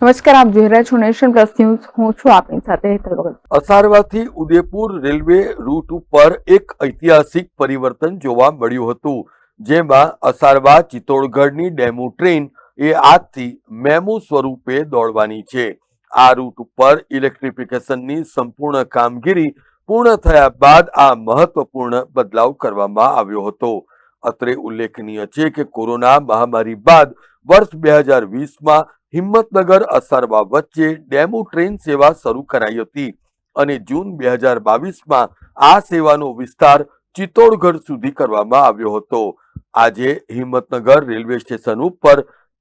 નમસ્કાર, આપ જોઈ રહ્યા છો નેશન પ્લસ ન્યૂઝ. હું છું આપની સાથે હેતલ ભગત. અસારવાથી ઉદયપુર રેલવે રૂટ ઉપર એક ઐતિહાસિક પરિવર્તન જોવા મળ્યું હતું, જેમાં અસારવા ચિત્તોડગઢની ડેમુ ટ્રેન એ આજથી મેમુ સ્વરૂપે દોડવાની છે. આ રૂટ ઉપર ઇલેક્ટ્રિફિકેશનની સંપૂર્ણ કામગીરી પૂર્ણ થયા બાદ આ મહત્વપૂર્ણ બદલાવ કરવામાં આવ્યો હતો. અત્રે ઉલ્લેખનીય છે કે કોરોના મહામારી બાદ વર્ષ બે હજાર વીસમાં હિંમતનગર અસારવા વચ્ચે ડેમો ટ્રેન સેવા શરૂ કરાઈ હતી અને જૂન બે હજાર બાવીસમાં આ સેવાનો વિસ્તાર ચિત્તોડગઢ સુધી કરવામાં આવ્યો હતો. આજે હિંમતનગર રેલવે સ્ટેશન ઉપર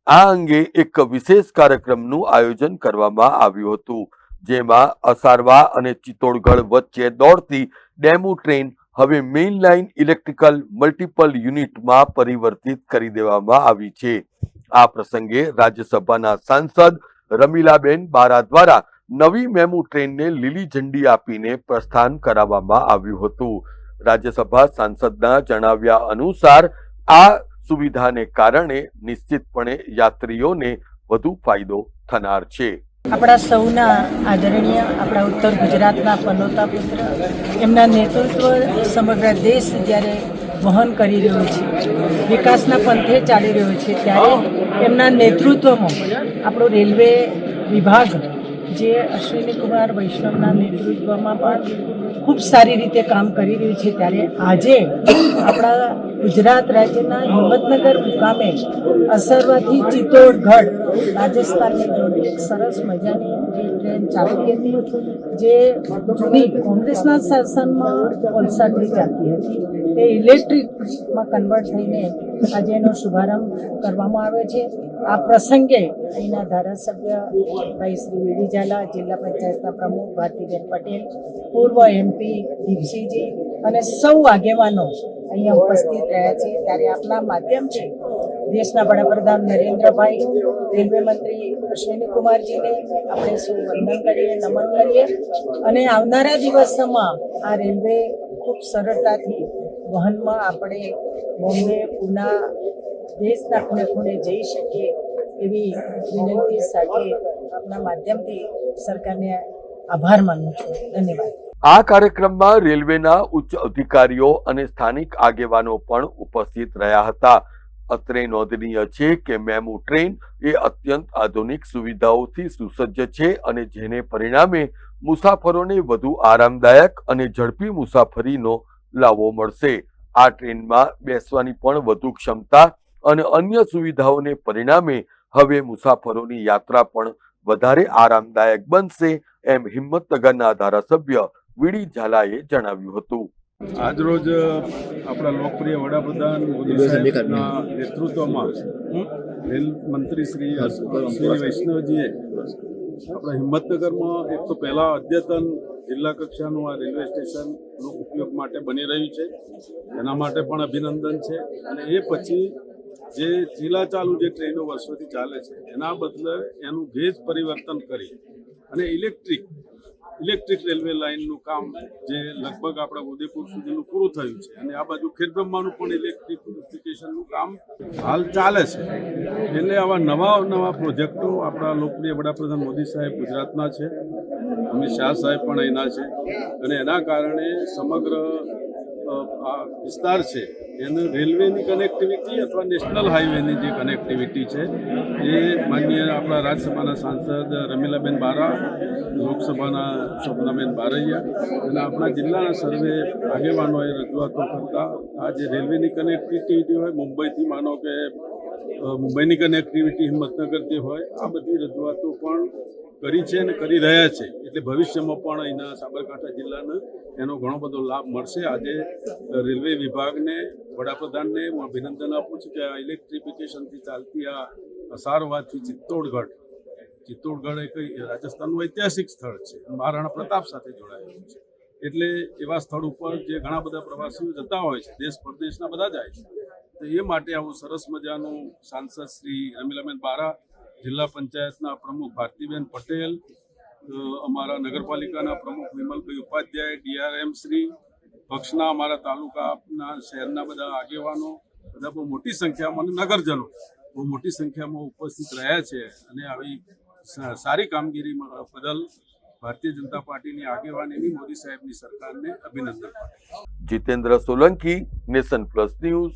આ અંગે એક વિશેષ કાર્યક્રમનું આયોજન કરવામાં આવ્યું હતું, જેમાં અસારવા અને ચિત્તોડગઢ વચ્ચે દોડતી ડેમુ ટ્રેન હવે મેઇન લાઇન ઇલેક્ટ્રિકલ મલ્ટિપલ યુનિટમાં પરિવર્તિત કરી દેવામાં આવી છે. આ પ્રસંગે રાજ્યસભાના સાંસદ રમીલાબેન બારા દ્વારા નવી મેમુ ટ્રેનને લીલી ઝંડી આપીને પ્રસ્થાન કરાવવામાં આવ્યું હતું. રાજ્યસભા સાંસદના જણાવ્યા અનુસાર આ સુવિધાને કારણે નિશ્ચિતપણે યાત્રીઓને વધુ ફાયદો થનાર છે. આપણા સૌના આદરણીય, આપણા ઉત્તર ગુજરાતના પનોતા પુત્ર, એમના નેતૃત્વ સમગ્ર દેશ જ્યારે વહન કરી રહ્યો છે, વિકાસના પંથે ચાલી રહ્યો છે, ત્યારે એમના નેતૃત્વમાં આપણો રેલવે વિભાગ, જે અશ્વિની કુમાર વૈષ્ણવના નેતૃત્વમાં પણ ખૂબ સારી રીતે કામ કરી રહ્યું છે, ત્યારે આજે આપણા ગુજરાત રાજ્યના હિંમતનગર મુકામે અસરવાથી ચિત્તોડગઢ રાજસ્થાનની જોડે એક સરસ મજાની જે ટ્રેન ચાલતી હતી, જે જૂની કોંગ્રેસના શાસનમાં વલસાડથી ચાલતી હતી. તે ઇલેક્ટ્રિકમાં કન્વર્ટ થઈને આજે એનો શુભારંભ કરવામાં આવ્યો છે. આ પ્રસંગે અહીંના ધારાસભ્ય ભાઈ શ્રી વેડીઝાલા જિલ્લા પંચાયતના પ્રમુખ ભારતીબેન પટેલ, પૂર્વ એમપી દીપસિંહજી અને સૌ આગેવાનો અહીંયા ઉપસ્થિત રહ્યા છે ત્યારે આપના માધ્યમથી દેશના વડાપ્રધાન નરેન્દ્રભાઈ રેલવે મંત્રી અશ્વિની કુમારજીને આપણે શું વંદન કરીએ, નમન કરીએ અને આવનારા દિવસોમાં આ રેલવે ખૂબ સરળતાથી વહનમાં આપણે બોમ્બે, પુના, દેશના ખૂણે ખૂણે જઈ શકીએ એવી વિનંતી સાથે આપના માધ્યમથી સરકારને આભાર માનું છું. ધન્યવાદ. આ કાર્યક્રમમાં રેલવેના ઉચ્ચ અધિકારીઓ અને સ્થાનિક આગેવાનો પણ ઉપસ્થિત રહ્યા હતા. અત્રે નોંધનીય છે કે મેમુ ટ્રેન એ અત્યંત આધુનિક સુવિધાઓથી સુસજ્જ છે અને જેને પરિણામે મુસાફરોને વધુ આરામદાયક અને ઝડપી મુસાફરીનો લાવો મળશે. આ ટ્રેનમાં બેસવાની પણ વધુ ક્ષમતા અને અન્ય સુવિધાઓને પરિણામે હવે મુસાફરોની યાત્રા પણ વધારે આરામદાયક બનશે, એમ હિંમતનગરના ધારાસભ્ય વીડી ઝાલાએ જણાવ્યું હતું. આજરોજ આપણા લોકપ્રિય વડાપ્રધાન મોદી સાહેબના નેતૃત્વમાં રેલ મંત્રી શ્રી શ્રી વૈષ્ણવજીએ આપણા હિંમતનગરમાં એક તો પહેલાં અદ્યતન જિલ્લા કક્ષાનું આ રેલવે સ્ટેશનનો ઉપયોગ માટે બની રહ્યું છે. એના માટે પણ અભિનંદન છે. અને એ પછી જે ચીલા ચાલુ જે ટ્રેનો વર્ષોથી ચાલે છે એના બદલે એનું ભેજ પરિવર્તન કરી અને ઇલેક્ટ્રિક ઇલેક્ટ્રિક રેલવે લાઇનનું કામ જે લગભગ આપણા ઉદયપુર સુધીનું પૂરું થયું છે. અને આ બાજુ ખેડબ્રહ્માનું પણ ઇલેક્ટ્રિફિકેશનનું કામ હાલ ચાલે છે. એટલે આવા નવા નવા પ્રોજેક્ટો આપણા લોકપ્રિય વડાપ્રધાન મોદી સાહેબ ગુજરાતના છે, અમિત શાહ સાહેબ પણ અહીંના છે. અને એના કારણે સમગ્ર આ વિસ્તાર છે એને રેલવેની કનેક્ટિવિટી અથવા નેશનલ હાઈવેની જે કનેક્ટિવિટી છે, એ માનનીય આપણા રાજ્યસભાના સાંસદ રમીલાબેન બારા, લોકસભાના શોભનાબેન બારૈયા અને આપણા જિલ્લાના સર્વે આગેવાનોએ રજૂઆતો કરતા આ જે રેલવેની કનેક્ટિવિટી હોય, મુંબઈથી માનો કે મુંબઈની કનેક્ટિવિટી હિંમતનગરથી હોય, આ બધી રજૂઆતો પણ કરી છે અને કરી રહ્યા છે. એટલે ભવિષ્યમાં પણ અહીંના સાબરકાંઠા જિલ્લાને એનો ઘણો બધો લાભ મળશે. આજે રેલવે વિભાગને, વડાપ્રધાનને હું અભિનંદન આપું છું કે આ ઇલેક્ટ્રિફિકેશનથી ચાલતી આ અસારવાથી ચિત્તોડગઢ ચિત્તોડગઢ એક રાજસ્થાનનું ઐતિહાસિક સ્થળ છે. મહારાણા પ્રતાપ સાથે જોડાયેલું છે. એટલે એવા સ્થળ ઉપર જે ઘણા બધા પ્રવાસીઓ જતા હોય છે, દેશ પરદેશના બધા જાય છે. તો એ માટે આવું સરસ મજાનું સાંસદ શ્રી રમીલાબેન બારા, જિલ્લા પંચાયતના પ્રમુખ ભારતીબેન પટેલ અમારા નગરપાલિકાના પ્રમુખ વિમલભાઈ ઉપાધ્યાય, ડીઆરએમ શ્રી, પક્ષના અમારા તાલુકાના શહેરના બધા આગેવાનો, બધા બહુ મોટી સંખ્યામાં અને નગરજનો બહુ મોટી સંખ્યામાં ઉપસ્થિત રહ્યા છે અને આવી સારી કામગીરી બદલ ભારતીય જનતા પાર્ટીની આગેવાનીની મોદી સાહેબની સરકારને અભિનંદન Jitendra Solanki, Nation Plus News